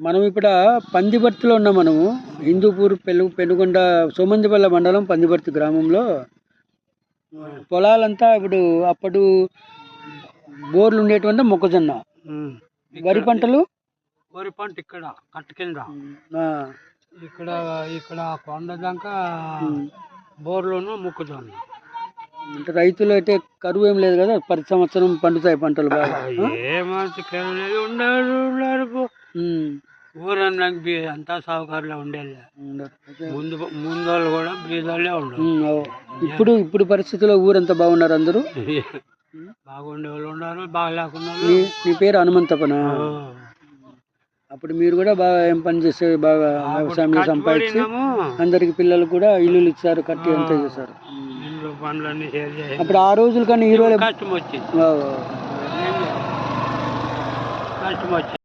మనం ఇప్పుడు పందిబర్తిలో ఉన్నాం మనము. హిందూపూర్ పెను పెనుగొండ సోమందిపల్లె మండలం పందిబర్తి గ్రామంలో. పొలాలంతా ఇప్పుడు అప్పుడు బోర్లు ఉండేటువంటి మొక్కజొన్న వరి పంటలు? వరి పంట ఇక్కడ కట్ట కింద. ఇక్కడ ఇక్కడ కొండ దాకా బోర్లోను మొక్కజొన్న. అంటే రైతులు అయితే కరువు ఏం లేదు కదా ప్రతి సంవత్సరం పండుతాయి పంటలు బాగా. కేవలం ఉండారు ఊరన్నాక అంతా సాగుకారులే ఉండేది ముందు ముందు వాళ్ళు కూడా బీదోళ్ళే అవు. ఇప్పుడు ఇప్పుడు పరిస్థితుల్లో ఊరంతా బాగున్నారు అందరూ? బాగుండే వాళ్ళు ఉన్నారు బాగా లేకుండా మీ పేరు హనుమంతపనా అప్పుడు మీరు కూడా బాగా ఏం పని చేసే బాగా వ్యవసాయంలో సంపాదించి అందరికి పిల్లలకు కూడా ఇల్లులు ఇచ్చారు కట్టి అంతా చేశారు. అప్పుడు ఆ రోజుల కన్నా ఈ రోజు కష్టం వచ్చింది. కష్టం వచ్చింది.